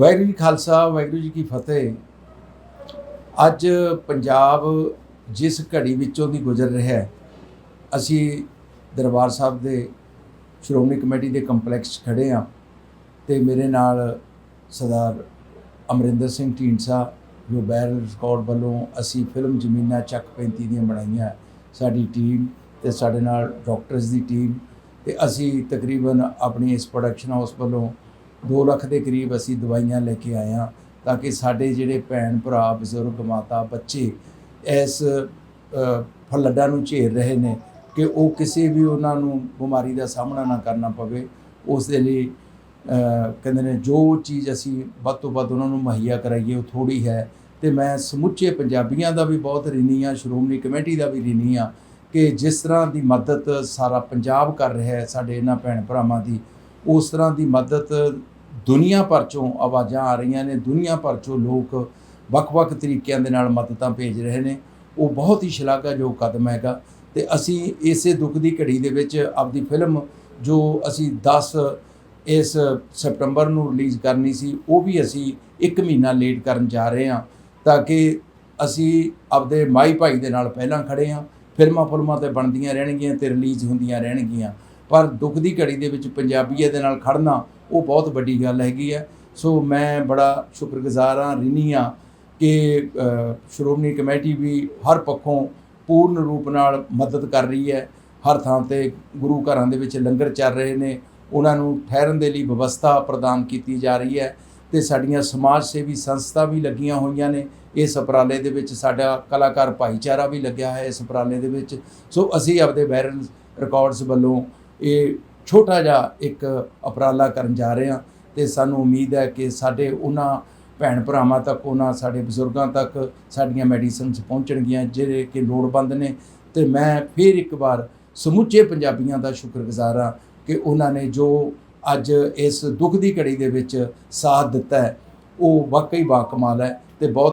ਵਾਹਿਗੁਰੂ ਜੀ ਖਾਲਸਾ, ਵਾਹਿਗੁਰੂ ਜੀ ਕੀ ਫਤਿਹ। ਅੱਜ ਪੰਜਾਬ ਜਿਸ ਘੜੀ ਵਿੱਚੋਂ ਦੀ ਗੁਜ਼ਰ ਰਿਹਾ ਹੈ, ਅਸੀਂ ਦਰਬਾਰ ਸਾਹਿਬ ਦੇ ਸ਼੍ਰੋਮਣੀ ਕਮੇਟੀ ਦੇ ਕੰਪਲੈਕਸ 'ਚ ਖੜੇ ਆ ਤੇ ਮੇਰੇ ਨਾਲ ਸਰਦਾਰ ਅਮਰਿੰਦਰ ਸਿੰਘ ਢੀਂਡਸਾ, ਜੋ ਬੈਰਲ ਰਿਕਾਰਡ ਵੱਲੋਂ ਅਸੀਂ ਫਿਲਮ ਜ਼ਮੀਨਾਂ ਚੱਕ 35 ਦੀਆਂ ਬਣਾਈਆਂ, ਸਾਡੀ ਟੀਮ ਤੇ ਸਾਡੇ ਨਾਲ ਡਾਕਟਰਸ ਦੀ ਟੀਮ ਤੇ ਅਸੀਂ ਤਕਰੀਬਨ ਆਪਣੀ ਇਸ ਪ੍ਰੋਡਕਸ਼ਨ ਹਾਊਸ ਵੱਲੋਂ 2 ਲੱਖ ਦੇ ਕਰੀਬ ਅਸੀਂ ਦਵਾਈਆਂ ਲੈ ਕੇ ਆਏ ਹਾਂ ਤਾਂ ਕਿ ਸਾਡੇ ਜਿਹੜੇ ਭੈਣ ਭਰਾ, ਬਜ਼ੁਰਗ, ਮਾਤਾ, ਬੱਚੇ ਇਸ ਫਲੱਡਾਂ ਨੂੰ ਝੇਲ ਰਹੇ ਨੇ ਕਿ ਉਹ ਕਿਸੇ ਵੀ ਉਹਨਾਂ ਨੂੰ ਬਿਮਾਰੀ ਦਾ ਸਾਹਮਣਾ ਨਾ ਕਰਨਾ ਪਵੇ। ਉਸ ਦੇ ਲਈ ਕਹਿੰਦੇ ਨੇ ਜੋ ਚੀਜ਼ ਅਸੀਂ ਵੱਧ ਤੋਂ ਵੱਧ ਉਹਨਾਂ ਨੂੰ ਮੁਹੱਈਆ ਕਰਾਈਏ, ਉਹ ਥੋੜੀ ਹੈ। ਤੇ ਮੈਂ ਸਮੁੱਚੇ ਪੰਜਾਬੀਆਂ ਦਾ ਵੀ ਬਹੁਤ ਰਿਣੀ ਹਾਂ, ਸ਼੍ਰੋਮਣੀ ਕਮੇਟੀ ਦਾ ਵੀ ਰਿਣੀ ਹਾਂ ਕਿ ਜਿਸ ਤਰ੍ਹਾਂ ਦੀ ਮਦਦ ਸਾਰਾ ਪੰਜਾਬ ਕਰ ਰਿਹਾ ਹੈ ਸਾਡੇ ਇਹਨਾਂ ਭੈਣ ਭਰਾਵਾਂ ਦੀ ਉਸ ਤਰ੍ਹਾਂ ਦੀ ਮਦਦ ਦੁਨੀਆ ਭਰ ਚੋਂ ਆਵਾਜ਼ਾਂ ਆ ਰਹੀਆਂ ਨੇ, ਦੁਨੀਆ ਭਰ ਚੋਂ ਲੋਕ ਵੱਖ-ਵੱਖ ਤਰੀਕਿਆਂ ਦੇ ਨਾਲ ਮਦਦਾਂ ਭੇਜ ਰਹੇ ਨੇ। ਉਹ ਬਹੁਤ ਹੀ ਸ਼ਲਾਘਾਯੋਗ ਕਦਮ ਹੈਗਾ ਤੇ ਅਸੀਂ ਇਸੇ ਦੁੱਖ ਦੀ ਘੜੀ ਦੇ ਵਿੱਚ ਆਪਦੀ ਫਿਲਮ ਜੋ ਅਸੀਂ 10 ਇਸ ਸਪਟੰਬਰ ਨੂੰ ਰਿਲੀਜ਼ ਕਰਨੀ ਸੀ, ਉਹ ਵੀ ਅਸੀਂ 1 ਮਹੀਨਾ ਲੇਟ ਕਰਨ ਜਾ ਰਹੇ ਹਾਂ ਤਾਂ ਕਿ ਅਸੀਂ ਆਪਦੇ ਮਾਈ ਭਾਈ ਦੇ ਨਾਲ ਪਹਿਲਾਂ ਖੜੇ ਹਾਂ ਫਿਲਮਾਂ ਫੁਲਮਾਂ ਤੇ ਬਣਦੀਆਂ ਰਹਿਣਗੀਆਂ ਤੇ ਰਿਲੀਜ਼ ਹੁੰਦੀਆਂ ਰਹਿਣਗੀਆਂ। ਪਰ ਦੁੱਖ ਦੀ ਘੜੀ ਦੇ ਵਿੱਚ ਪੰਜਾਬੀਏ ਦੇ ਨਾਲ ਖੜਨਾ ਉਹ ਬਹੁਤ ਵੱਡੀ ਗੱਲ ਹੈਗੀ ਹੈ। ਸੋ ਮੈਂ ਬੜਾ ਸ਼ੁਕਰਗੁਜ਼ਾਰ ਹਾਂ, ਰਿਣੀ ਹਾਂ ਕਿ ਸ਼੍ਰੋਮਣੀ ਕਮੇਟੀ ਵੀ ਹਰ ਪੱਖੋਂ ਪੂਰਨ ਰੂਪ ਨਾਲ ਮਦਦ ਕਰ ਰਹੀ ਹੈ। ਹਰ ਥਾਂ ਤੇ ਗੁਰੂ ਘਰਾਂ ਦੇ ਵਿੱਚ ਲੰਗਰ ਚੱਲ ਰਹੇ ਨੇ। ਉਹਨਾਂ ਨੂੰ ਠਹਿਰਨ ਦੇ ਲਈ ਵਿਵਸਥਾ ਪ੍ਰਦਾਨ ਕੀਤੀ ਜਾ ਰਹੀ ਹੈ ਤੇ ਸਾਡੀਆਂ ਸਮਾਜ ਸੇਵੀ ਸੰਸਥਾ ਵੀ ਲੱਗੀਆਂ ਹੋਈਆਂ ਨੇ। ਇਸ ਉਪਰਾਲੇ ਦੇ ਵਿੱਚ ਸਾਡਾ ਕਲਾਕਾਰ ਭਾਈਚਾਰਾ ਵੀ ਲੱਗਿਆ ਹੈ ਇਸ ਉਪਰਾਲੇ ਦੇ ਵਿੱਚ। ਸੋ ਅਸੀਂ ਆਪਦੇ ਵਾਇਰਲ ਰਿਕਾਰਡਸ ਵੱਲੋਂ ਇਹ ਛੋਟਾ ਜਿਹਾ ਇੱਕ ਉਪਰਾਲਾ ਕਰਨ ਜਾ ਰਹੇ ਹਾਂ ਤੇ ਸਾਨੂੰ ਉਮੀਦ ਹੈ ਕਿ ਸਾਡੇ ਉਹਨਾਂ ਭੈਣ ਭਰਾਵਾਂ ਤੱਕ, ਉਹਨਾਂ ਸਾਡੇ ਬਜ਼ੁਰਗਾਂ ਤੱਕ ਸਾਡੀਆਂ ਮੈਡੀਸਿਨਸ ਪਹੁੰਚਣਗੀਆਂ ਜਿਹੜੇ ਕਿ ਲੋੜਵੰਦ ਨੇ ਤੇ ਮੈਂ ਫਿਰ ਇੱਕ ਵਾਰ ਸਮੁੱਚੇ ਪੰਜਾਬੀਆਂ ਦਾ ਸ਼ੁਕਰਗੁਜ਼ਾਰ ਹਾਂ ਕਿ ਉਹਨਾਂ ਨੇ ਜੋ ਅੱਜ ਇਸ ਦੁੱਖ ਦੀ ਘੜੀ ਦੇ ਵਿੱਚ ਸਾਥ ਦਿੱਤਾ ਹੈ, ਉਹ ਵਾਕਈ ਬਾਕਮਾਲ ਹੈ ਤੇ ਬਹੁਤ